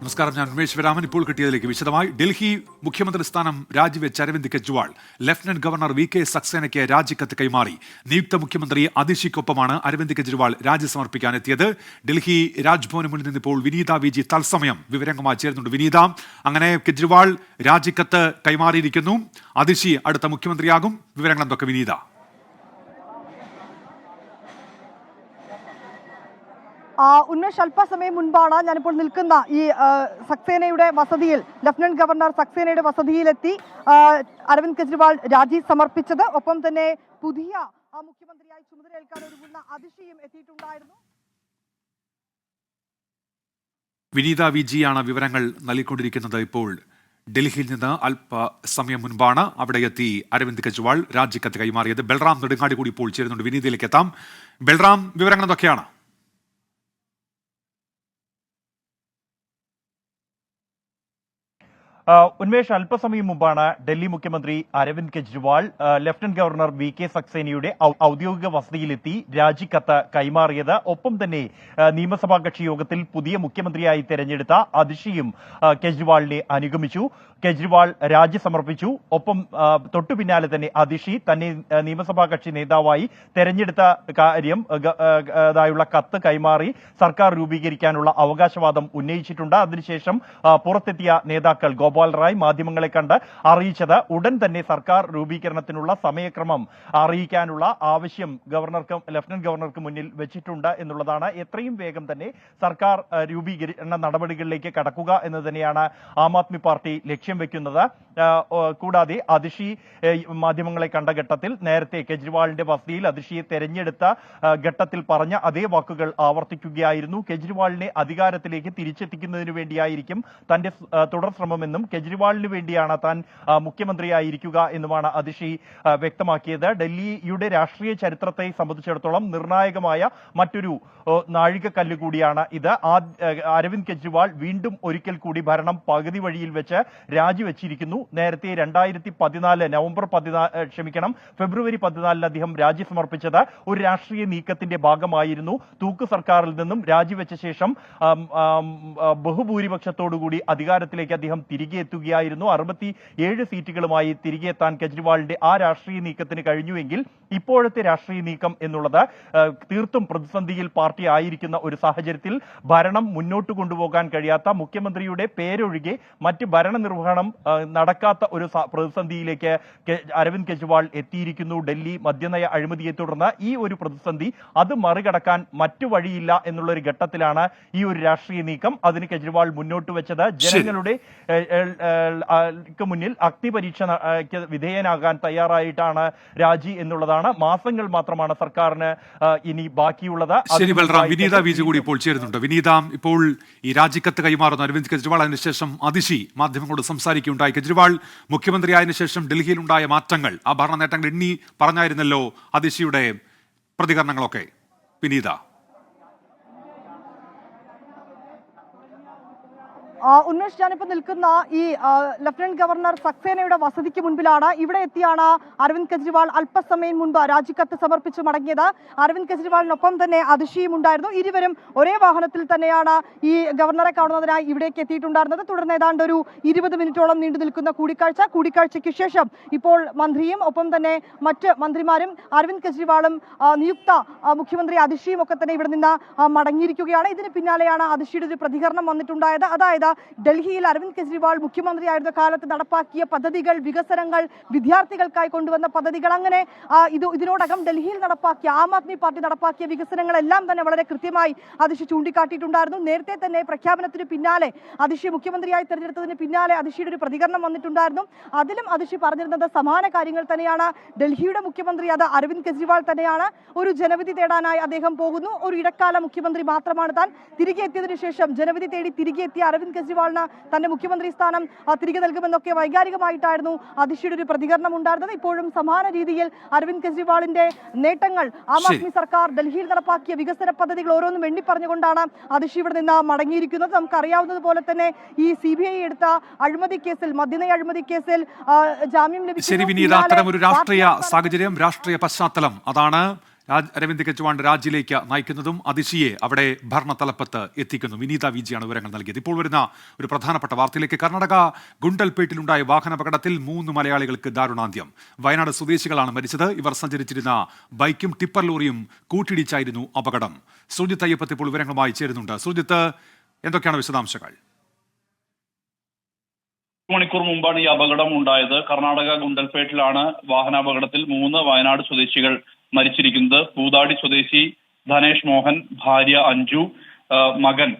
നമസ്കാരം ഞാൻ ഉമേഷ് വരാമൻ ഇപ്പോൾ കിട്ടിയതിലേക്ക് വിശദമായി. ഡൽഹി മുഖ്യമന്ത്രി സ്ഥാനം രാജിവെച്ച Arvind Kejriwal lieutenant governor V K സക്സേനയ്ക്ക് രാജിക്കത്ത് കൈമാറി. നിയുക്ത മുഖ്യമന്ത്രി അതിഷിക്കൊപ്പമാണ് അരവിന്ദ് കെജ്രിവാൾ രാജി സമർപ്പിക്കാനെത്തിയത് ഡൽഹി രാജ്ഭവന് മുന്നിൽ നിന്ന് ഇപ്പോൾ വിനീത വി ജി തത്സമയം വിവരങ്ങളുമായി ചേരുന്നുണ്ട്. വിനീത അങ്ങനെ കെജ്രിവാൾ രാജിക്കത്ത് കൈമാറിയിരിക്കുന്നു. അതിഷി അടുത്ത മുഖ്യമന്ത്രിയാകും. വിവരങ്ങൾ എന്തൊക്കെ വിനീത? ഉന്മേഷ് അല്പസമയം മുൻപാണ് ഞാനിപ്പോൾ നിൽക്കുന്ന ഈ സക്സേനയുടെ വസതിയിൽ ലഫ്റ്റനന്റ് ഗവർണർ സക്സേനയുടെ വസതിയിലെത്തി അരവിന്ദ് കെജ്രിവാൾ രാജി സമർപ്പിച്ചത്. ഒപ്പം തന്നെ പുതിയ മുഖ്യമന്ത്രിയായി ചുമതലയേൽക്കാൻ ഒരുങ്ങുന്ന അതിശയം എത്തിയിട്ടുണ്ടായിരുന്നു. വിനീത വിജിയാണ് വിവരങ്ങൾ നൽകിക്കൊണ്ടിരിക്കുന്നത് ഇപ്പോൾ. ഡൽഹിയിൽ നിന്ന് അല്പ സമയം മുൻപാണ് അവിടെ എത്തി അരവിന്ദ് കെജ്രിവാൾ രാജിക്കത്ത് കൈമാറിയത്. ബൽറാം നെടുങ്ങാടി കൂടി ഇപ്പോൾ ചേരുന്നുണ്ട്. വിനീതയിലേക്ക് എത്താം. ബൽറാം വിവരങ്ങൾ എന്തൊക്കെയാണ്? ഉന്മേഷ് അല്പസമയം മുമ്പാണ് ഡൽഹി മുഖ്യമന്ത്രി Arvind Kejriwal lieutenant governor V K സക്സേനയുടെ ഔദ്യോഗിക വസതിയിലെത്തി രാജിക്കത്ത് കൈമാറിയത്. ഒപ്പം തന്നെ നിയമസഭാ കക്ഷി യോഗത്തിൽ പുതിയ മുഖ്യമന്ത്രിയായി തെരഞ്ഞെടുത്ത അതിഷിയും കെജ്രിവാളിനെ അനുഗമിച്ചു. കെജ്രിവാൾ രാജി സമർപ്പിച്ചു ഒപ്പം തൊട്ടു പിന്നാലെ തന്നെ അതിഷി തന്നെ നിയമസഭാ കക്ഷി നേതാവായി തെരഞ്ഞെടുത്ത കാര്യം അതായുള്ള കത്ത് കൈമാറി സർക്കാർ രൂപീകരിക്കാനുള്ള അവകാശവാദം ഉന്നയിച്ചിട്ടുണ്ട്. അതിനുശേഷം പുറത്തെത്തിയ നേതാക്കൾ ഗോപാൽ റായ് മാധ്യമങ്ങളെ കണ്ട് അറിയിച്ചത് ഉടൻ തന്നെ സർക്കാർ രൂപീകരണത്തിനുള്ള സമയക്രമം അറിയിക്കാനുള്ള ആവശ്യം ഗവർണർക്ക് ലഫ്റ്റനന്റ് ഗവർണർക്ക് മുന്നിൽ വെച്ചിട്ടുണ്ട് എന്നുള്ളതാണ് എത്രയും വേഗം തന്നെ സർക്കാർ രൂപീകരണ നടപടികളിലേക്ക് കടക്കുക എന്ന് തന്നെയാണ് ആം ആദ്മി പാർട്ടി ലക്ഷ്യം. വെക്കുന്നത് ആ, കൂടാതെ അതിഷി മാധ്യമങ്ങളെ കണ്ട ഘട്ടത്തിൽ നേരത്തെ കെജ്രിവാളിന്റെ വസതിയിൽ അതിഷിയെ തെരഞ്ഞെടുത്ത ഘട്ടത്തിൽ പറഞ്ഞ അതേ വാക്കുകൾ ആവർത്തിക്കുകയായിരുന്നു. കെജ്രിവാളിനെ അധികാരത്തിലേക്ക് തിരിച്ചെത്തിക്കുന്നതിന് വേണ്ടിയായിരിക്കും തന്റെ തുടർ ശ്രമമെന്നും കെജ്രിവാളിന് വേണ്ടിയാണ് താൻ മുഖ്യമന്ത്രിയായിരിക്കുക എന്നുമാണ് അതിഷി വ്യക്തമാക്കിയത്. ഡൽഹിയുടെ രാഷ്ട്രീയ ചരിത്രത്തെ സംബന്ധിച്ചിടത്തോളം നിർണായകമായ മറ്റൊരു നാഴികക്കല്ല് കൂടിയാണ് ഇത്. അരവിന്ദ് കെജ്രിവാൾ വീണ്ടും ഒരിക്കൽ കൂടി ഭരണം പകുതി വഴിയിൽ വെച്ച് രാജിവെച്ചിരിക്കുന്നു. നേരത്തെ രണ്ടായിരത്തി പതിനാല് നവംബർ പതിനാല് ക്ഷമിക്കണം ഫെബ്രുവരി പതിനാലിന് അദ്ദേഹം രാജി സമർപ്പിച്ചത് ഒരു രാഷ്ട്രീയ നീക്കത്തിന്റെ ഭാഗമായിരുന്നു. തൂക്ക് സർക്കാരിൽ നിന്നും രാജിവെച്ച ശേഷം ബഹുഭൂരിപക്ഷത്തോടുകൂടി അധികാരത്തിലേക്ക് അദ്ദേഹം തിരികെ എത്തുകയായിരുന്നു. അറുപത്തി ഏഴ് സീറ്റുകളുമായി തിരികെ എത്താൻ കെജ്രിവാളിന്റെ ആ രാഷ്ട്രീയ നീക്കത്തിന് കഴിഞ്ഞുവെങ്കിൽ ഇപ്പോഴത്തെ രാഷ്ട്രീയ നീക്കം എന്നുള്ളത് തീർത്തും പ്രതിസന്ധിയിൽ പാർട്ടി ആയിരിക്കുന്ന ഒരു സാഹചര്യത്തിൽ ഭരണം മുന്നോട്ട് കൊണ്ടുപോകാൻ കഴിയാത്ത മുഖ്യമന്ത്രിയുടെ പേരൊഴികെ മറ്റ് ഭരണനിർവഹണം ആ, നടക്കാത്ത ഒരു പ്രതിസന്ധിയിലേക്ക് അരവിന്ദ് കെജ്രിവാൾ എത്തിയിരിക്കുന്നു ഡൽഹി. മദ്യനയ അഴിമതിയെ തുടർന്ന് ഈ ഒരു പ്രതിസന്ധി അത് മറികടക്കാൻ മറ്റു വഴിയില്ല എന്നുള്ള ഒരു ഘട്ടത്തിലാണ് ഈ ഒരു രാഷ്ട്രീയ നീക്കം. അതിന് കെജ്രിവാൾ മുന്നോട്ട് വെച്ചത് ജനങ്ങളുടെ മുന്നിൽ അഗ്നിപരീക്ഷ പരീക്ഷ വിധേയനാകാൻ തയ്യാറായിട്ടാണ് രാജി എന്നുള്ളതാണ്. മാസങ്ങൾ മാത്രമാണ് സർക്കാരിന് ഇനി ബാക്കിയുള്ളത്. ശരി ബൽറാം. വിനീത വിജി കൂടി ഇപ്പോൾ ചേരുന്നുണ്ട്. വിനീത ഇപ്പോൾ ഈ രാജിക്കത്ത് കൈമാറുന്ന അരവിന്ദ് കെജ്രിവാൾ അതിനുശേഷം അതിശി മാധ്യമങ്ങളോട് സംസാരിക്കുകയുണ്ടായി കെജ്രിവാൾ മുഖ്യമന്ത്രിയായതിനു ശേഷം ഡൽഹിയിലുണ്ടായ മാറ്റങ്ങൾ ആ ഭരണ നേട്ടങ്ങൾ എണ്ണി പറഞ്ഞായിരുന്നല്ലോ അതിശിയുടെ പ്രതികരണങ്ങളൊക്കെ. വിനീത. ഉന്മേഷ് ഞാനിപ്പോൾ നിൽക്കുന്ന ഈ ലഫ്റ്റനന്റ് ഗവർണർ സക്സേനയുടെ വസതിക്ക് മുൻപിലാണ്. ഇവിടെ എത്തിയാണ് അരവിന്ദ് കെജ്രിവാൾ അല്പസമയം മുൻപ് രാജിക്കത്ത് സമർപ്പിച്ച് മടങ്ങിയത്. അരവിന്ദ് കെജ്രിവാളിനൊപ്പം തന്നെ അതിഷിയും ഉണ്ടായിരുന്നു. ഇരുവരും ഒരേ വാഹനത്തിൽ തന്നെയാണ് ഈ ഗവർണറെ കാണുന്നതിനായി ഇവിടേക്ക് എത്തിയിട്ടുണ്ടായിരുന്നത്. തുടർന്ന് ഏതാണ്ട് ഒരു ഇരുപത് മിനിറ്റോളം നീണ്ടു നിൽക്കുന്ന കൂടിക്കാഴ്ച. കൂടിക്കാഴ്ചയ്ക്ക് ശേഷം ഇപ്പോൾ മന്ത്രിയും ഒപ്പം തന്നെ മറ്റ് മന്ത്രിമാരും അരവിന്ദ് കെജ്രിവാളും നിയുക്ത മുഖ്യമന്ത്രി അതിഷിയും ഒക്കെ തന്നെ ഇവിടെ നിന്ന് മടങ്ങിയിരിക്കുകയാണ്. ഇതിന് പിന്നാലെയാണ് അതിഷിയുടെ ഒരു പ്രതികരണം വന്നിട്ടുണ്ടായത്. അതായത് ഡൽഹിയിൽ അരവിന്ദ് കെജ്രിവാൾ മുഖ്യമന്ത്രിയായിരുന്ന കാലത്ത് നടപ്പാക്കിയ പദ്ധതികൾ വികസനങ്ങൾ വിദ്യാർത്ഥികൾക്കായി കൊണ്ടുവന്ന പദ്ധതികൾ അങ്ങനെ ഇത് ഇതിനോടകം ഡൽഹിയിൽ നടപ്പാക്കിയ ആം ആദ്മി പാർട്ടി നടപ്പാക്കിയ വികസനങ്ങളെല്ലാം തന്നെ വളരെ കൃത്യമായി അതിഷി ചൂണ്ടിക്കാട്ടിയിട്ടുണ്ടായിരുന്നു. നേരത്തെ തന്നെ പ്രഖ്യാപനത്തിന് പിന്നാലെ അതിഷി മുഖ്യമന്ത്രിയായി തെരഞ്ഞെടുത്തതിന് പിന്നാലെ അതിഷിയുടെ ഒരു പ്രതികരണം വന്നിട്ടുണ്ടായിരുന്നു. അതിലും അതിഷി പറഞ്ഞിരുന്നത് സമാന കാര്യങ്ങൾ തന്നെയാണ്. ഡൽഹിയുടെ മുഖ്യമന്ത്രി അത് അരവിന്ദ് കെജ്രിവാൾ തന്നെയാണ്. ഒരു ജനവിധി തേടാനായി അദ്ദേഹം പോകുന്നു. ഒരു ഇടക്കാല മുഖ്യമന്ത്രി മാത്രമാണ് താൻ. തിരികെ എത്തിയതിനു ശേഷം ജനവിധി തേടി തിരികെ എത്തിയ അരവിന്ദ് കെജ്രിവാളിന് തന്റെ മുഖ്യമന്ത്രി സ്ഥാനം തിരികെ നൽകുമെന്നൊക്കെ വൈകാരികമായിട്ടായിരുന്നു അതിഷിയുടെ ഒരു പ്രതികരണം ഉണ്ടായിരുന്നത്. ഇപ്പോഴും സമാന രീതിയിൽ അരവിന്ദ് കെജ്രിവാളിന്റെ നേട്ടങ്ങൾ ആം ആദ്മി സർക്കാർ ഡൽഹിയിൽ നടപ്പാക്കിയ വികസന പദ്ധതികൾ ഓരോന്നും എണ്ണി പറഞ്ഞുകൊണ്ടാണ് അതിഷി ഇവിടെ നിന്ന് മടങ്ങിയിരിക്കുന്നത്. നമുക്കറിയാവുന്നതുപോലെ തന്നെ ഈ സി ബി ഐ എടുത്ത അഴിമതി കേസിൽ മദ്യനയ അഴിമതി കേസിൽ ജാമ്യം ജാമ്യം ശരി വിനീത. അത്തരം ഒരു രാഷ്ട്രീയ സാഹചര്യം രാഷ്ട്രീയ പശ്ചാത്തലം അതാണ്. അരവിന്ദ് കെജ്രിവാളിന്റെ രാജിയിലേക്ക് നയിക്കുന്നതും അതിശിയെ അവിടെ ഭരണതലപ്പത്ത് എത്തിക്കുന്നു. വിനീത വിജിയാണ് വിവരങ്ങൾ നൽകിയത്. ഇപ്പോൾ വരുന്ന ഒരു പ്രധാനപ്പെട്ട വാർത്തയിലേക്ക് കർണാടക ഗുണ്ടൽപേട്ടിലുണ്ടായ വാഹനാപകടത്തിൽ മൂന്ന് മലയാളികൾക്ക് ദാരുണാന്ത്യം. വയനാട് സ്വദേശികളാണ് മരിച്ചത്. ഇവർ സഞ്ചരിച്ചിരുന്ന ബൈക്കും ടിപ്പർ ലോറിയും കൂട്ടിയിടിച്ചായിരുന്നു അപകടം. സുജിത്ത് അയ്യപ്പത്ത് ഇപ്പോൾ വിവരങ്ങളുമായി ചേരുന്നുണ്ട്. സുജിത്ത് എന്തൊക്കെയാണ് വിശദാംശങ്ങൾ? മണിക്കൂർ മുമ്പാണ് ഈ അപകടം ഉണ്ടായത്. കർണാടക ഗുണ്ടൽപേട്ടിലാണ് വാഹനാപകടത്തിൽ മൂന്ന് വയനാട് സ്വദേശികൾ മരിച്ചിരിക്കുന്നത്. പൂതാടി സ്വദേശി ധനേഷ് മോഹൻ ഭാര്യ അഞ്ജു മകൻ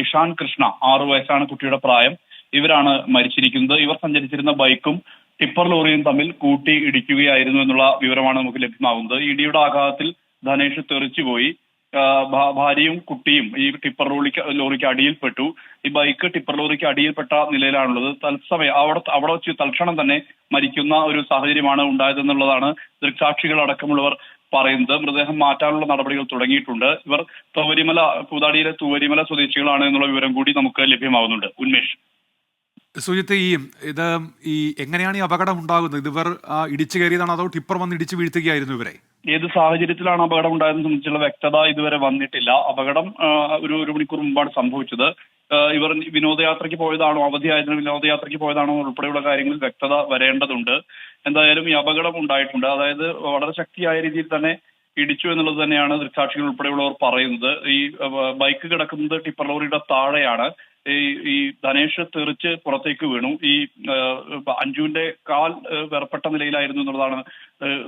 ഇഷാൻ കൃഷ്ണ ആറു വയസ്സാണ് കുട്ടിയുടെ പ്രായം. ഇവരാണ് മരിച്ചിരിക്കുന്നത്. ഇവർ സഞ്ചരിച്ചിരുന്ന ബൈക്കും ടിപ്പർ ലോറിയും തമ്മിൽ കൂട്ടി ഇടിക്കുകയായിരുന്നു എന്നുള്ള വിവരമാണ് നമുക്ക് ലഭ്യമാകുന്നത്. ഇടിയുടെ ആഘാതത്തിൽ ധനേഷ് തെറിച്ചുപോയി ഭാര്യയും കുട്ടിയും ഈ ടിപ്പർ ലോറിക്ക് ലോറിക്ക് അടിയിൽപ്പെട്ടു. ഈ ബൈക്ക് ടിപ്പർ ലോറിക്ക് അടിയിൽപ്പെട്ട നിലയിലാണുള്ളത്. തത്സമയം അവിടെ അവിടെ വെച്ച് തൽക്ഷണം തന്നെ മരിക്കുന്ന ഒരു സാഹചര്യമാണ് ഉണ്ടായതെന്നുള്ളതാണ് ദൃക്സാക്ഷികൾ അടക്കമുള്ളവർ പറയുന്നത്. മൃതദേഹം മാറ്റാനുള്ള നടപടികൾ തുടങ്ങിയിട്ടുണ്ട്. ഇവർ തൂവരിമല പൂതാടിയിലെ തൂവരിമല സ്വദേശികളാണ് എന്നുള്ള വിവരം കൂടി നമുക്ക് ലഭ്യമാവുന്നുണ്ട്. ഉന്മേഷ്. സുജിത്ത് ഈ ഇത് ഈ എങ്ങനെയാണ് ഈ അപകടം ഉണ്ടാകുന്നത്? ഇവർ ഇടിച്ചു കയറിയതാണ് അതോ ടിപ്പർ വന്ന് ഇടിച്ചു വീഴ്ത്തുകയായിരുന്നു ഇവരെ? ഏത് സാഹചര്യത്തിലാണ് അപകടം ഉണ്ടായതെന്ന് സംബന്ധിച്ചുള്ള വ്യക്തത ഇതുവരെ വന്നിട്ടില്ല. അപകടം ഒരു ഒരു മണിക്കൂർ മുമ്പാണ് സംഭവിച്ചത്. ഇവർ വിനോദയാത്രയ്ക്ക് പോയതാണോ അവധിയായതിന് വിനോദയാത്രയ്ക്ക് പോയതാണോ ഉൾപ്പെടെയുള്ള കാര്യങ്ങളിൽ വ്യക്തത വരേണ്ടതുണ്ട്. എന്തായാലും ഈ അപകടം ഉണ്ടായിട്ടുണ്ട്. അതായത് വളരെ ശക്തിയായ രീതിയിൽ തന്നെ ഇടിച്ചു എന്നുള്ളത് തന്നെയാണ് ദൃക്സാക്ഷികൾ ഉൾപ്പെടെയുള്ളവർ പറയുന്നത്. ഈ ബൈക്ക് കിടക്കുന്നത് ടിപ്പർ ലോറിയുടെ താഴെയാണ്. ഈ ഈ ധനേഷ് തെറിച്ച് പുറത്തേക്ക് വീണു. ഈ അഞ്ജുവിന്റെ കാൽ വേർപ്പെട്ട നിലയിലായിരുന്നു എന്നുള്ളതാണ്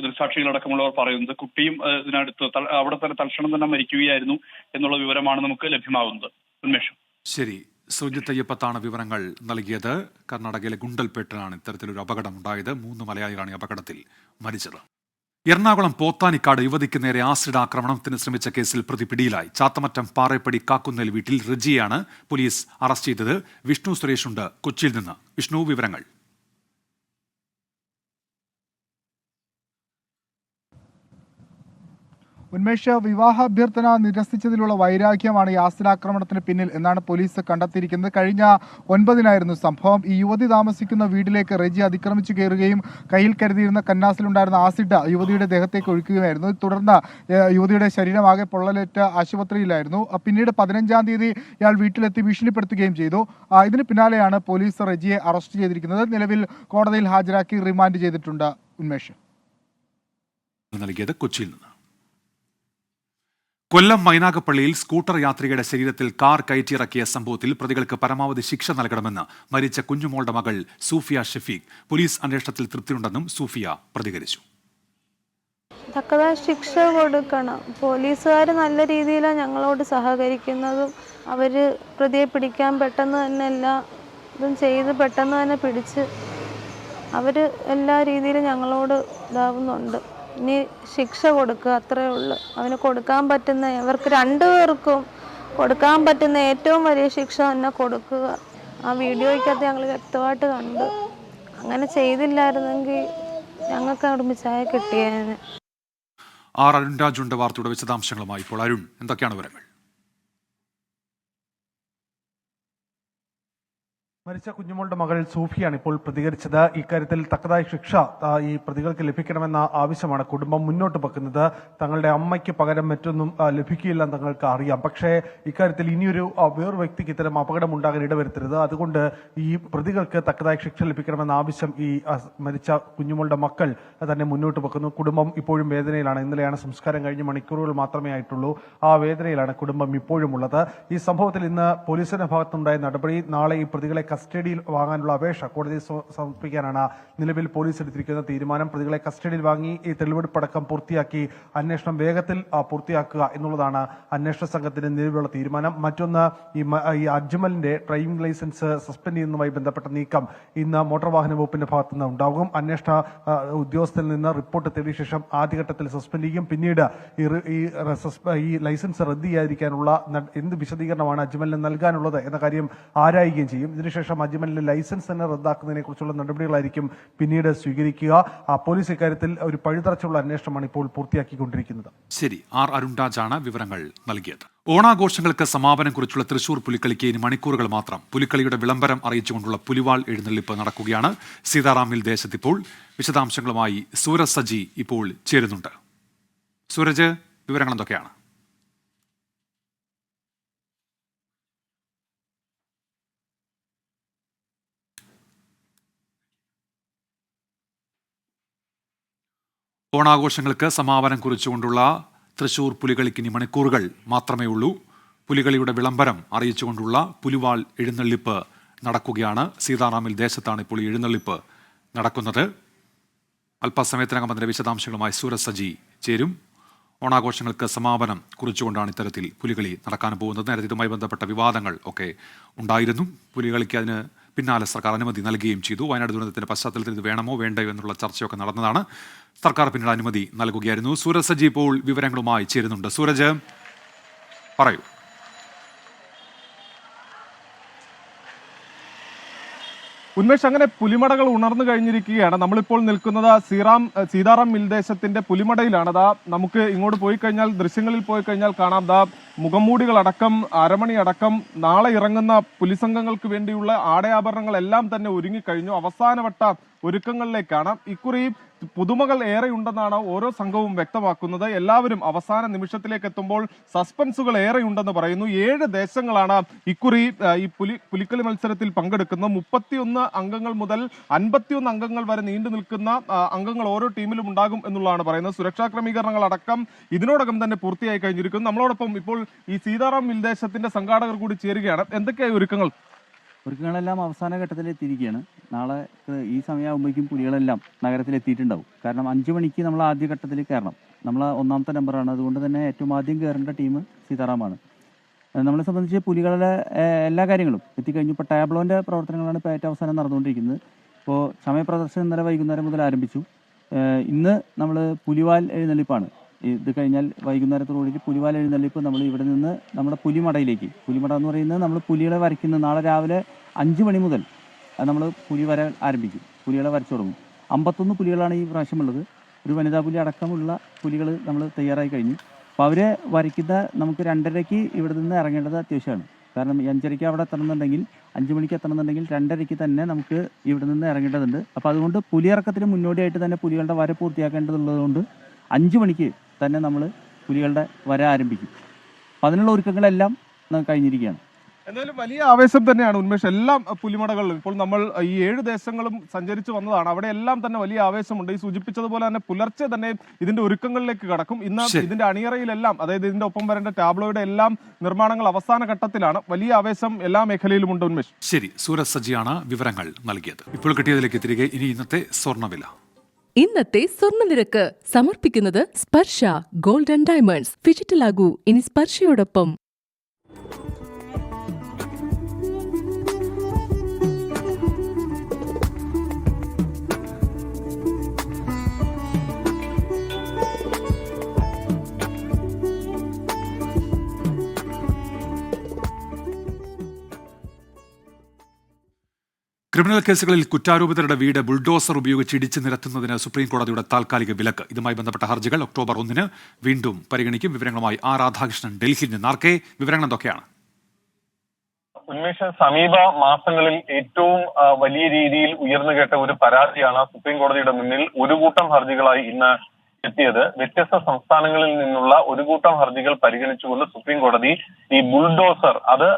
ദൃക്സാക്ഷികളടക്കമുള്ളവർ പറയുന്നത്. കുട്ടിയും ഇതിനടുത്ത് അവിടെ തന്നെ തൽക്ഷണം തന്നെ മരിക്കുകയായിരുന്നു എന്നുള്ള വിവരമാണ് നമുക്ക് ലഭ്യമാകുന്നത്. ഉന്മേഷം. ശരി സുജിത്ത് അയ്യപ്പത്താണ് വിവരങ്ങൾ നൽകിയത്. കർണാടകയിലെ ഗുണ്ടൽപേട്ടിലാണ് ഇത്തരത്തിലൊരു അപകടം ഉണ്ടായത് മൂന്ന് മലയാളികളാണ് ഈ അപകടത്തിൽ മരിച്ചത്. എറണാകുളം പോത്താനിക്കാട് യുവതിക്ക് നേരെ ആസിഡ് ആക്രമണത്തിന് ശ്രമിച്ച കേസിൽ പ്രതി പിടിയിലായി. ചാത്തമറ്റം പാറേപ്പടി കാക്കുന്നേൽ വീട്ടിൽ റിജിയാണ് പോലീസ് അറസ്റ്റ് ചെയ്തത്. വിഷ്ണു സുരേഷ് ഉണ്ട് കൊച്ചിയിൽ നിന്ന്. വിഷ്ണു വിവരങ്ങൾ. ഉന്മേഷ് വിവാഹാഭ്യർത്ഥന നിരസിച്ചതിലുള്ള വൈരാഗ്യമാണ് ഈ പിന്നിൽ എന്നാണ് പോലീസ് കണ്ടെത്തിയിരിക്കുന്നത്. കഴിഞ്ഞ ഒൻപതിനായിരുന്നു സംഭവം. ഈ യുവതി താമസിക്കുന്ന വീട്ടിലേക്ക് റെജി അതിക്രമിച്ചു കയറുകയും കയ്യിൽ കരുതിയിരുന്ന കന്നാസിലുണ്ടായിരുന്ന ആസിഡ് യുവതിയുടെ ദേഹത്തേക്ക് ഒഴുക്കുകയായിരുന്നു. തുടർന്ന് യുവതിയുടെ ശരീരമാകെ പൊള്ളലേറ്റ ആശുപത്രിയിലായിരുന്നു. പിന്നീട് പതിനഞ്ചാം തീയതി ഇയാൾ വീട്ടിലെത്തി ഭീഷണിപ്പെടുത്തുകയും ചെയ്തു. ഇതിന് പിന്നാലെയാണ് പോലീസ് റെജിയെ അറസ്റ്റ് ചെയ്തിരിക്കുന്നത്. നിലവിൽ കോടതിയിൽ ഹാജരാക്കി റിമാൻഡ് ചെയ്തിട്ടുണ്ട് ഉന്മേഷ്. നൽകിയത് കൊച്ചിയിൽ നിന്ന്. കൊല്ലം മൈനാഗപ്പള്ളിയിൽ സ്കൂട്ടർ യാത്രികയുടെ ശരീരത്തിൽ കാർ കയറ്റിയിറക്കിയ സംഭവത്തിൽ പ്രതികൾക്ക് പരമാവധി ശിക്ഷ നൽകണമെന്ന് മരിച്ച കുഞ്ഞുമോളുടെ മകൾ സൂഫിയ ഷഫീഖ്. പോലീസ് അന്വേഷണത്തിൽ തൃപ്തിയുണ്ടെന്നും സൂഫിയ പ്രതികരിച്ചു. തക്കതായ ശിക്ഷ കൊടുക്കണം. പോലീസുകാർ നല്ല രീതിയിലാണ് ഞങ്ങളോട് സഹകരിക്കുന്നതും അവർ പ്രതിയെ പിടിക്കാൻ പെട്ടെന്ന് തന്നെ എല്ലാ ഇതും ചെയ്ത് പെട്ടെന്ന് തന്നെ പിടിച്ച് അവർ എല്ലാ രീതിയിലും ഞങ്ങളോട് ഇതാവുന്നുണ്ട്. ഇനി ശിക്ഷ കൊടുക്കുക അത്രേ ഉള്ളൂ. അവന് കൊടുക്കാൻ പറ്റുന്ന അവർക്ക് രണ്ടുപേർക്കും കൊടുക്കാൻ പറ്റുന്ന ഏറ്റവും വലിയ ശിക്ഷ തന്നെ കൊടുക്കുക. ആ വീഡിയോയ്ക്കകത്ത് ഞങ്ങൾ വ്യക്തമായിട്ട് കണ്ടു. അങ്ങനെ ചെയ്തില്ലായിരുന്നെങ്കിൽ ഞങ്ങൾക്ക് മിസ്സായ കിട്ടിയേനെ. ആർ അരുൺരാജുണ്ട് വാർത്തയുടെ വിശദാംശങ്ങളുമായി ഇപ്പോൾ അരുൺ. എന്തൊക്കെയാണ് വിവരങ്ങൾ? മരിച്ച കുഞ്ഞുമോളുടെ മകൾ സൂഫിയാണ് ഇപ്പോൾ പ്രതികരിച്ചത്. ഇക്കാര്യത്തിൽ തക്കതായ ശിക്ഷ ഈ പ്രതികൾക്ക് ലഭിക്കണമെന്ന ആവശ്യമാണ് കുടുംബം മുന്നോട്ട് വെക്കുന്നത്. തങ്ങളുടെ അമ്മയ്ക്ക് പകരം മറ്റൊന്നും ലഭിക്കില്ലെന്ന് തങ്ങൾക്ക് അറിയാം. പക്ഷേ ഇക്കാര്യത്തിൽ ഇനിയൊരു വേറൊരു വ്യക്തിക്ക് ഇത്തരം അപകടം ഉണ്ടാകാൻ ഇടവരുത്തരുത്. അതുകൊണ്ട് ഈ പ്രതികൾക്ക് തക്കതായ ശിക്ഷ ലഭിക്കണമെന്ന ആവശ്യം ഈ മരിച്ച കുഞ്ഞുമോളുടെ മക്കൾ തന്നെ മുന്നോട്ട് വെക്കുന്നു. കുടുംബം ഇപ്പോഴും വേദനയിലാണ്. ഇന്നലെയാണ് സംസ്കാരം കഴിഞ്ഞ് മണിക്കൂറുകൾ മാത്രമേ ആയിട്ടുള്ളൂ. ആ വേദനയിലാണ് കുടുംബം ഇപ്പോഴും ഉള്ളത്. ഈ സംഭവത്തിൽ ഇന്ന് പോലീസിന്റെ ഭാഗത്തുണ്ടായ നടപടി. നാളെ ഈ പ്രതികളെ കസ്റ്റഡിയിൽ വാങ്ങാനുള്ള അപേക്ഷ കോടതി സമർപ്പിക്കാനാണ് നിലവിൽ പോലീസ് എടുത്തിരിക്കുന്ന തീരുമാനം. പ്രതികളെ കസ്റ്റഡിയിൽ വാങ്ങി ഈ തെളിവെടുപ്പടക്കം പൂർത്തിയാക്കി അന്വേഷണം വേഗത്തിൽ പൂർത്തിയാക്കുക എന്നുള്ളതാണ് അന്വേഷണ സംഘത്തിന്റെ നിലവിലുള്ള തീരുമാനം. മറ്റൊന്ന് ഈ അജ്മലിന്റെ ഡ്രൈവിംഗ് ലൈസൻസ് സസ്പെൻഡ് ചെയ്യുന്നതുമായി ബന്ധപ്പെട്ട നീക്കം. ഇന്ന് മോട്ടോർ വാഹന വകുപ്പിന്റെ ഭാഗത്തു നിന്ന് ഉണ്ടാകും. അന്വേഷണ ഉദ്യോഗസ്ഥരിൽ നിന്ന് റിപ്പോർട്ട് തേടിയ ശേഷം ആദ്യഘട്ടത്തിൽ സസ്പെൻഡ് ചെയ്യും. പിന്നീട് ഈ ഈ ലൈസൻസ് റദ്ദ് ചെയ്യാതിരിക്കാനുള്ള എന്ത് വിശദീകരണമാണ് അജ്മലിന് നൽകാനുള്ളത് എന്ന കാര്യം ആരായുകയും ചെയ്യും. ഇതിനുശേഷം അജ്മലിന്റെ ലൈസൻസ് തന്നെ റദ്ദാക്കുന്നതിനെ കുറിച്ചുള്ള നടപടികളായിരിക്കും പിന്നീട് സ്വീകരിക്കുക. പോലീസ് ഇക്കാര്യത്തിൽ ഒരു പഴുതറച്ചുള്ള അന്വേഷണമാണ് ഇപ്പോൾ പൂർത്തിയാക്കിക്കൊണ്ടിരിക്കുന്നത്. ശരി ആർ അരുൺരാജാണ് വിവരങ്ങൾ നൽകിയത്. ഓണാഘോഷങ്ങൾക്ക് സമാപനം കുറിച്ചുള്ള തൃശൂർ പുലിക്കളിക്ക് ഇനി മണിക്കൂറുകൾ മാത്രം. പുലിക്കളിയുടെ വിളംബരം അറിയിച്ചുകൊണ്ടുള്ള പുലിവാൾ എഴുന്നള്ളിപ്പ് നടക്കുകയാണ്. സീതാറാമിൽ ദേശത്തിപ്പോൾ വിശദാംശങ്ങളുമായി സൂരജ് സജി ഇപ്പോൾ ചേരുന്നുണ്ട്. സൂരജ് വിവരങ്ങൾ എന്തൊക്കെയാണ്? ഓണാഘോഷങ്ങൾക്ക് സമാപനം കുറിച്ചുകൊണ്ടുള്ള തൃശൂർ പുലികളിക്കിനി മണിക്കൂറുകൾ മാത്രമേ ഉള്ളൂ. പുലികളിയുടെ വിളംബരം അറിയിച്ചുകൊണ്ടുള്ള പുലിവാൾ എഴുന്നള്ളിപ്പ് നടക്കുകയാണ്. സീതാറാമിൽ ദേശത്താണ് ഇപ്പോൾ എഴുന്നള്ളിപ്പ് നടക്കുന്നത്. അല്പസമയത്തിനകം അതിന്റെ വിശദാംശങ്ങളുമായി സൂരജ് സജി ചേരും. ഓണാഘോഷങ്ങൾക്ക് സമാപനം കുറിച്ചുകൊണ്ടാണ് ഇത്തരത്തിൽ പുലികളി നടക്കാൻ പോകുന്നത്. നേരത്തെ ഇതുമായി ബന്ധപ്പെട്ട വിവാദങ്ങൾ ഒക്കെ ഉണ്ടായിരുന്നു. പുലികളിക്ക് അതിന് പിന്നാലെ സർക്കാർ അനുമതി നൽകുകയും ചെയ്തു. വയനാട് ദുരന്തത്തിന്റെ പശ്ചാത്തലത്തിൽ ഇത് വേണമോ വേണ്ടയോ എന്നുള്ള ചർച്ചയൊക്കെ നടന്നതാണ്. സർക്കാർ പിന്നീട് അനുമതി നൽകുകയായിരുന്നു. സൂരജ് സജി ഇപ്പോൾ വിവരങ്ങളുമായി ചേരുന്നുണ്ട്. സൂരജ് പറയൂ. ഉന്മേഷ് അങ്ങനെ പുലിമടകൾ ഉണർന്നു കഴിഞ്ഞിരിക്കുകയാണ്. നമ്മളിപ്പോൾ നിൽക്കുന്നത് സീറാം സീതാറാം മിൽദേശത്തിന്റെ പുലിമടയിലാണ്. അതാ നമുക്ക് ഇങ്ങോട്ട് പോയി കഴിഞ്ഞാൽ ദൃശ്യങ്ങളിൽ പോയി കഴിഞ്ഞാൽ കാണാം. ദാ മുഖംമൂടികളടക്കം അരമണി അടക്കം നാളെ ഇറങ്ങുന്ന പുലിസംഘങ്ങൾക്ക് വേണ്ടിയുള്ള ആടയാഭരണങ്ങളെല്ലാം തന്നെ ഒരുങ്ങിക്കഴിഞ്ഞു അവസാനവട്ട ഒരുക്കങ്ങളിലേക്കാണ്. ഇക്കുറി പുതുമകൾ ഏറെ ഉണ്ടെന്നാണ് ഓരോ സംഘവും വ്യക്തമാക്കുന്നത്. എല്ലാവരും അവസാന നിമിഷത്തിലേക്ക് എത്തുമ്പോൾ സസ്പെൻസുകൾ ഏറെയുണ്ടെന്ന് പറയുന്നു. ഏഴ് ദേശങ്ങളാണ് ഇക്കുറി ഈ പുലി പുലിക്കളി മത്സരത്തിൽ പങ്കെടുക്കുന്നത്. മുപ്പത്തിയൊന്ന് അംഗങ്ങൾ മുതൽ അൻപത്തിയൊന്ന് അംഗങ്ങൾ വരെ നീണ്ടു നിൽക്കുന്ന അംഗങ്ങൾ ഓരോ ടീമിലും ഉണ്ടാകും എന്നുള്ളതാണ് പറയുന്നത്. സുരക്ഷാ ക്രമീകരണങ്ങൾ അടക്കം ഇതിനോടകം തന്നെ പൂർത്തിയായി കഴിഞ്ഞിരിക്കുന്നു. നമ്മളോടൊപ്പം ഇപ്പോൾ ഈ സീതാറാം വിൽദേശത്തിന്റെ സംഘാടകർ കൂടി ചേരുകയാണ്. എന്തൊക്കെയായി ഒരുക്കങ്ങൾ? ഒരുക്കങ്ങളെല്ലാം അവസാന ഘട്ടത്തിൽ എത്തിയിരിക്കുകയാണ് നാളെ ഈ സമയമാകുമ്പോഴേക്കും പുലികളെല്ലാം നഗരത്തിൽ എത്തിയിട്ടുണ്ടാവും കാരണം അഞ്ച് മണിക്ക് നമ്മൾ ആദ്യ ഘട്ടത്തിൽ കയറണം. നമ്മൾ ഒന്നാമത്തെ നമ്പറാണ് അതുകൊണ്ട് തന്നെ ഏറ്റവും ആദ്യം കയറേണ്ട ടീം സീതാറാമാണ്. നമ്മളെ സംബന്ധിച്ച് പുലികളുടെ എല്ലാ കാര്യങ്ങളും എത്തിക്കഴിഞ്ഞു. ഇപ്പോൾ ടാബ്ലോന്റെ പ്രവർത്തനങ്ങളാണ് ഇപ്പോൾ ഏറ്റവും അവസാനം നടന്നുകൊണ്ടിരിക്കുന്നത്. ഇപ്പോൾ സമയപ്രദർശനം ഇന്നലെ വൈകുന്നേരം മുതൽ ആരംഭിച്ചു. ഇന്ന് നമ്മൾ പുലിവാൽ എഴുന്നള്ളിപ്പാണ്. ഇത് കഴിഞ്ഞാൽ വൈകുന്നേരത്തോടുകൂടി പുലിവാല എഴുന്നള്ളിപ്പ് നമ്മൾ ഇവിടെ നിന്ന് നമ്മുടെ പുലിമടയിലേക്ക്. പുലിമട എന്ന് പറയുന്നത് നമ്മൾ പുലികളെ വരയ്ക്കുന്ന നാളെ രാവിലെ അഞ്ച് മണി മുതൽ നമ്മൾ പുലി വര ആരംഭിക്കും. പുലികളെ വരച്ചു തുടങ്ങും. അമ്പത്തൊന്ന് പുലികളാണ് ഈ പ്രാവശ്യമുള്ളത്. ഒരു വനിതാ പുലി അടക്കമുള്ള പുലികൾ നമ്മൾ തയ്യാറായി കഴിഞ്ഞു. അപ്പോൾ അവരെ വരയ്ക്കുന്ന നമുക്ക് രണ്ടരയ്ക്ക് ഇവിടെ നിന്ന് ഇറങ്ങേണ്ടത് അത്യാവശ്യമാണ്. കാരണം അഞ്ചരയ്ക്ക് അവിടെ എത്തണമെന്നുണ്ടെങ്കിൽ അഞ്ച് മണിക്ക് എത്തണമെന്നുണ്ടെങ്കിൽ രണ്ടരയ്ക്ക് തന്നെ നമുക്ക് ഇവിടെ നിന്ന് ഇറങ്ങേണ്ടതുണ്ട്. അപ്പോൾ അതുകൊണ്ട് പുലിയിറക്കത്തിന് മുന്നോടിയായിട്ട് തന്നെ പുലികളുടെ വര പൂർത്തിയാക്കേണ്ടതുള്ളതുകൊണ്ട് അഞ്ച് മണിക്ക് തന്നെ നമ്മൾ പുലികളുടെ വര ആരംഭിക്കും. അപ്പം അതിനുള്ള ഒരുക്കങ്ങളെല്ലാം ന- കഴിഞ്ഞിരിക്കുകയാണ്. എന്തായാലും വലിയ ആവേശം തന്നെയാണ് ഉന്മേഷ്. എല്ലാം പുലിമടകളിലും. ഇപ്പോൾ നമ്മൾ ഈ ഏഴ് ദേശങ്ങളും സഞ്ചരിച്ചു വന്നതാണ്. അവിടെ എല്ലാം തന്നെ വലിയ ആവേശമുണ്ട്. ഈ സൂചിപ്പിച്ചതുപോലെ തന്നെ പുലർച്ചെ തന്നെ ഇതിന്റെ ഒരുക്കങ്ങളിലേക്ക് കടക്കും. ഇന്ന്. ഇതിന്റെ അണിയറയിലെല്ലാം അതായത് ഇതിന്റെ ഒപ്പം വരേണ്ട ടാബ്ലോയുടെ എല്ലാം നിർമ്മാണങ്ങൾ അവസാന ഘട്ടത്തിലാണ്. വലിയ ആവേശം എല്ലാ മേഖലയിലും ഉണ്ട് ഉന്മേഷ്. ശരി. സൂരജ് സജിയാണ് വിവരങ്ങൾ നൽകിയത്. ഇപ്പോൾ കിട്ടിയതിലേക്ക് തിരികെ ഇനി ഇന്നത്തെ സ്വർണവില. ഇന്നത്തെ സ്വർണ നിരക്ക് സമർപ്പിക്കുന്നത് സ്പർശ ഗോൾഡൻ ഡയമണ്ട്സ്. ഫിജിറ്റലാകൂ ഇനി സ്പർശയോടൊപ്പം. ക്രിമിനൽ കേസുകളിൽ കുറ്റാരോപിതരുടെ വീട് ബുൾഡോസർ ഉപയോഗിച്ച് ഇടിച്ചു നിരത്തുന്നതിന് സുപ്രീംകോടതിയുടെ താൽക്കാലിക വിലക്ക്. ഇതുമായി ബന്ധപ്പെട്ട ഹർജികൾ ഒക്ടോബർ ഒന്നിന് വീണ്ടും പരിഗണിക്കും. വിവരങ്ങളുമായി ആർ രാധാകൃഷ്ണൻ ഡൽഹിയിൽ നിന്ന് ആർക്കെ വിവരങ്ങൾ എന്തൊക്കെയാണ്? ഉന്മേഷ സമീപ മാസങ്ങളിൽ ഏറ്റവും വലിയ രീതിയിൽ ഉയർന്നു കേട്ട ഒരു പരാതിയാണ് സുപ്രീം കോടതിയുടെ മുന്നിൽ ഒരു കൂട്ടം ഹർജികളായി ഇന്ന് എത്തിയത് വ്യത്യസ്ത സംസ്ഥാനങ്ങളിൽ നിന്നുള്ള ഒരു കൂട്ടം ഹർജികൾ പരിഗണിച്ചുകൊണ്ട് സുപ്രീം കോടതി ഈ ബുൾഡോസർ അത്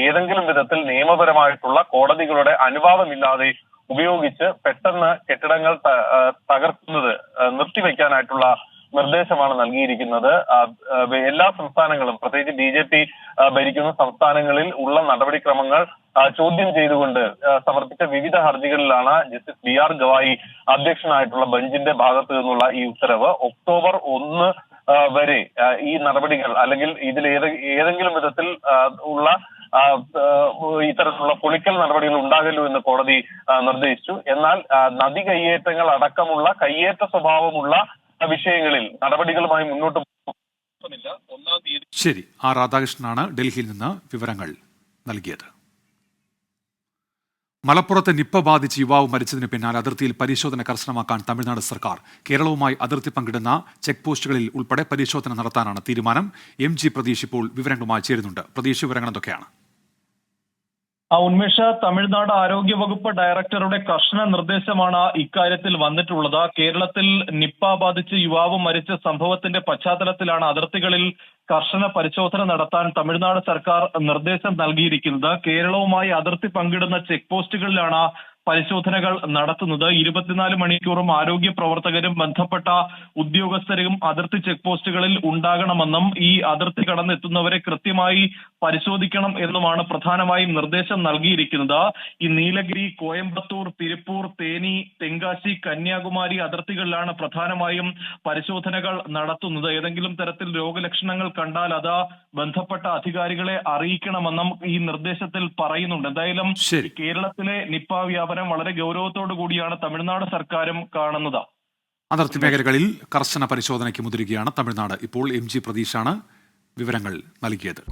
ഏതെങ്കിലും വിധത്തിൽ നിയമപരമായിട്ടുള്ള കോടതികളുടെ അനുവാദമില്ലാതെ ഉപയോഗിച്ച് പെട്ടെന്ന് കെട്ടിടങ്ങൾ തകർക്കുന്നത് നിർത്തിവെക്കാനായിട്ടുള്ള നിർദ്ദേശമാണ് നൽകിയിരിക്കുന്നത്. എല്ലാ സംസ്ഥാനങ്ങളും പ്രത്യേകിച്ച് ബി ജെ പി ഭരിക്കുന്ന സംസ്ഥാനങ്ങളിൽ ഉള്ള നടപടിക്രമങ്ങൾ ചോദ്യം ചെയ്തുകൊണ്ട് സമർപ്പിച്ച വിവിധ ഹർജികളിലാണ് ജസ്റ്റിസ് ബി ആർ ഗവായി അധ്യക്ഷനായിട്ടുള്ള ബെഞ്ചിന്റെ ഭാഗത്തു നിന്നുള്ള ഈ ഉത്തരവ്. ഒക്ടോബർ ഒന്ന് വരെ ഈ നടപടികൾ അല്ലെങ്കിൽ ഇതിൽ ഏതെ ഏതെങ്കിലും വിധത്തിൽ ഉള്ള ഇത്തരത്തിലുള്ള പൊളിക്കൽ നടപടികൾ ഉണ്ടാകല്ലോ എന്ന് കോടതി നിർദ്ദേശിച്ചു. എന്നാൽ നദി കയ്യേറ്റങ്ങൾ അടക്കമുള്ള കയ്യേറ്റ സ്വഭാവമുള്ള വിഷയങ്ങളിൽ നടപടികളുമായി മുന്നോട്ട് ഒന്നാം തീയതി ശരി ആ രാധാകൃഷ്ണനാണ് ഡൽഹിയിൽ നിന്ന് വിവരങ്ങൾ നൽകിയത്. മലപ്പുറത്ത് നിപ്പ ബാധിച്ച് യുവാവ് മരിച്ചതിന് പിന്നാലെ അതിർത്തിയിൽ പരിശോധന കർശനമാക്കാൻ തമിഴ്നാട് സർക്കാർ കേരളവുമായി അതിർത്തി പങ്കിടുന്ന ചെക്ക് പോസ്റ്റുകളിൽ ഉൾപ്പെടെ പരിശോധന നടത്താനാണ് തീരുമാനം. എം ജി പ്രതീഷ് ഇപ്പോൾ വിവരങ്ങളുമായി ചേരുന്നുണ്ട്. പ്രതീഷ് വിവരങ്ങൾ എന്തൊക്കെയാണ്? ഉന്മേഷ തമിഴ്നാട് ആരോഗ്യ വകുപ്പ് ഡയറക്ടറുടെ കർശന നിർദ്ദേശമാണ് ഇക്കാര്യത്തിൽ വന്നിട്ടുള്ളത്. കേരളത്തിൽ നിപ്പ ബാധിച്ച് യുവാവ് മരിച്ച സംഭവത്തിന്റെ പശ്ചാത്തലത്തിലാണ് അതിർത്തികളിൽ കർശന പരിശോധന നടത്താൻ തമിഴ്നാട് സർക്കാർ നിർദ്ദേശം നൽകിയിരിക്കുന്നത്. കേരളവുമായി അതിർത്തി പങ്കിടുന്ന ചെക്ക് പോസ്റ്റുകളിലാണ് പരിശോധനകൾ നടത്തുന്നത്. ഇരുപത്തിനാല് മണിക്കൂറും ആരോഗ്യ പ്രവർത്തകരും ബന്ധപ്പെട്ട ഉദ്യോഗസ്ഥരും അതിർത്തി ചെക്ക് പോസ്റ്റുകളിൽ ഉണ്ടാകണമെന്നും ഈ അതിർത്തി കടന്നെത്തുന്നവരെ കൃത്യമായി പരിശോധിക്കണം എന്നുമാണ് പ്രധാനമായും നിർദ്ദേശം നൽകിയിരിക്കുന്നത്. ഈ നീലഗിരി കോയമ്പത്തൂർ തിരുപ്പൂർ തേനി തെങ്കാശി കന്യാകുമാരി അതിർത്തികളിലാണ് പ്രധാനമായും പരിശോധനകൾ നടത്തുന്നത്. ഏതെങ്കിലും തരത്തിൽ രോഗലക്ഷണങ്ങൾ കണ്ടാൽ അത് ബന്ധപ്പെട്ട അധികാരികളെ അറിയിക്കണമെന്നും ഈ നിർദ്ദേശത്തിൽ പറയുന്നുണ്ട്. എന്തായാലും കേരളത്തിലെ നിപ്പ വ്യാപനം വളരെ ഗൗരവത്തോടു കൂടിയാണ് തമിഴ്നാട് സർക്കാരും കാണുന്നത്. അതിർത്തി മേഖലകളിൽ കർശന പരിശോധനയ്ക്ക് മുതിരുകയാണ് തമിഴ്നാട്. ഇപ്പോൾ എം ജി പ്രതീഷാണ് വിവരങ്ങൾ നൽകിയത്.